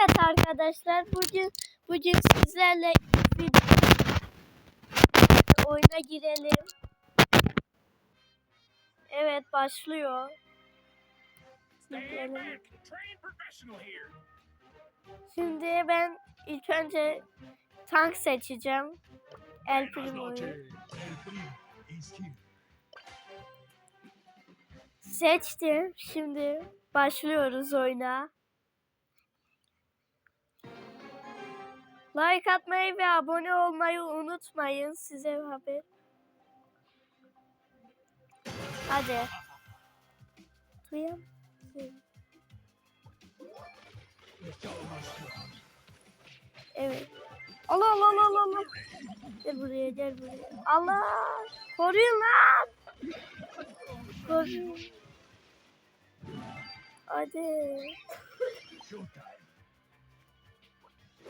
Evet arkadaşlar bugün bugün sizlerle bir oyuna girelim. Evet başlıyor. Şimdi ben ilk önce tank seçeceğim. El Primo'yu. Seçtim. Şimdi başlıyoruz oyuna. Like atmayı ve abone olmayı unutmayın. Size haber. Hadi. Musun? Evet. Allah Allah Allah, Allah. Gel buraya gel buraya. Allah. Koruyun lan. Koruyun. Hadi.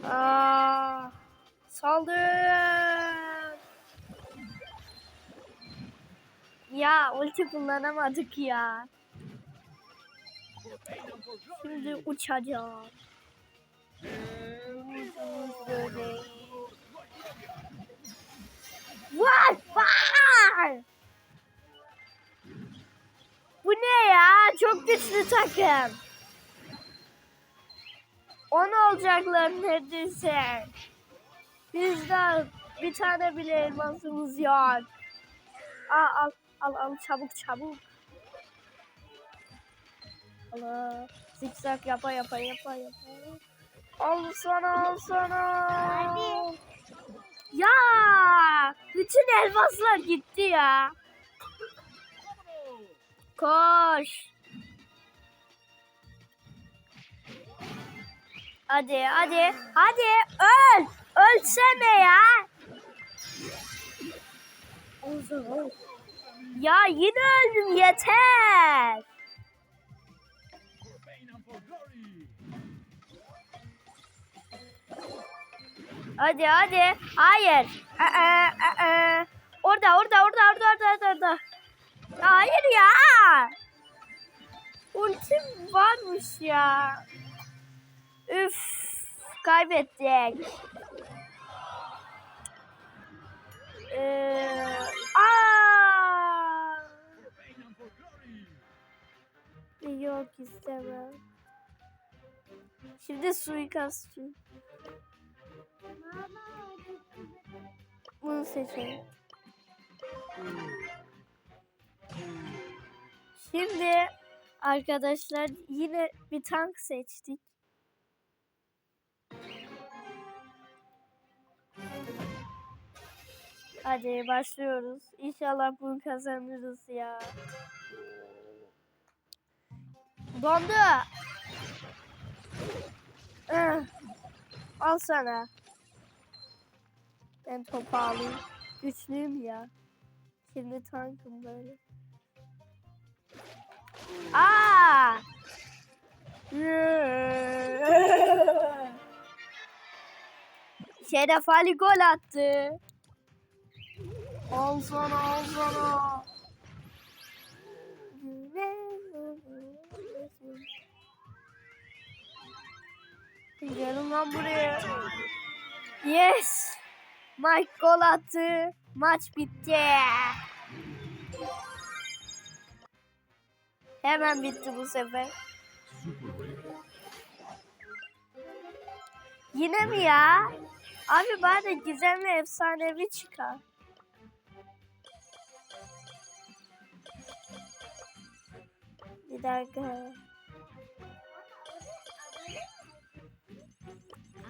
Aa, saldır. Ya ulti kullanamadık ya. Şimdi uçacağım. Var var. Bu ne ya? Çok güçlü takım. 10 olacaklar neredeyse. Bizde bir tane bile elmasımız yok. Al al al al çabuk çabuk. Allah zikzak yapa yapa yapa yapa. Al sana al sana. Ya bütün elmaslar gitti ya. Koş. Hadi hadi hadi öl. Ölsene ya. Ya yine öldüm yeter. Hadi hadi. Hayır. Aa, aa. Orada orada orada orada orada orada, orada. Hayır ya. Ultim varmış ya. Üf. Kaybettik. Ee, aa. Yok istemem. Şimdi suikastçı. Bunu seçelim. Şimdi arkadaşlar yine bir tank seçtik. Hadi başlıyoruz. İnşallah bunu kazanırız ya. Dondu. Ah, Al sana. Ben topu alayım. Güçlüyüm ya. Şimdi tankım böyle. Aa! Şeref Ali gol attı. Al sana al sana. Gelin lan buraya. Yes. Mike gol attı. Maç bitti. Hemen bitti bu sefer. Yine mi ya? Abi bari gizemli efsanevi çıkar. Bir dakika.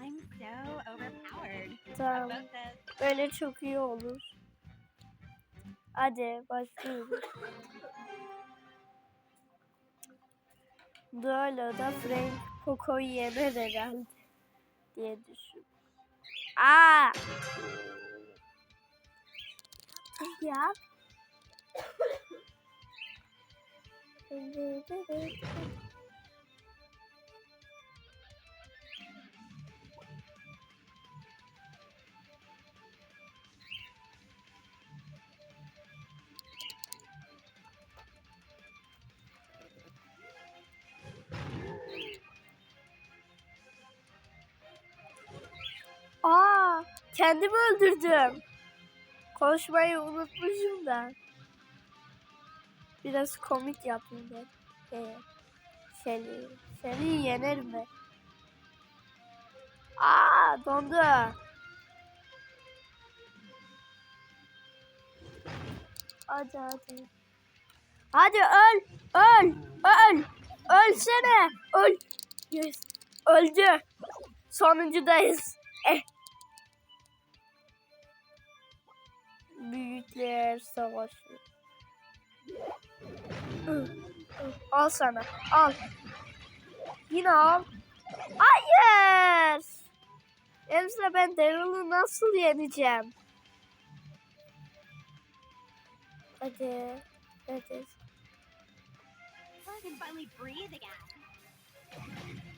I'm so overpowered. Tamam. Böyle çok iyi olur. Hadi başlıyoruz. Böyle da Frank Poco'yu yener herhalde diye düşün. Aa. Ya. kendimi öldürdüm. Konuşmayı unutmuşum da. Biraz komik yapayım ben. Ee, seni, seni yenerim ben. Aa, dondu. Hadi hadi. Hadi öl, öl, öl, ölsene, öl. Yes, öldü. Sonuncudayız. Eh. Büyükler savaşı. Al sana, al. Yine al. Hayır. Elbise ben Daryl'ı nasıl yeneceğim? Hadi. Hadi. I can finally breathe again.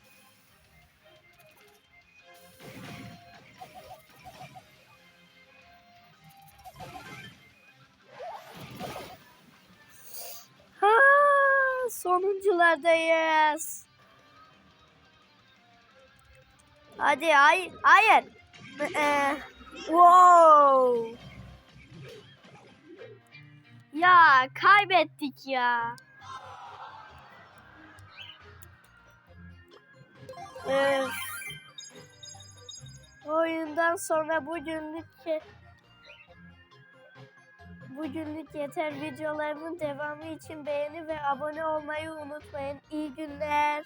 Sonunculardayız. Hadi hayır hayır. Ee, wow. Ya kaybettik ya. Öf. Oyundan sonra bugünlük Bugünlük yeter. Videolarımın devamı için beğeni ve abone olmayı unutmayın. İyi günler.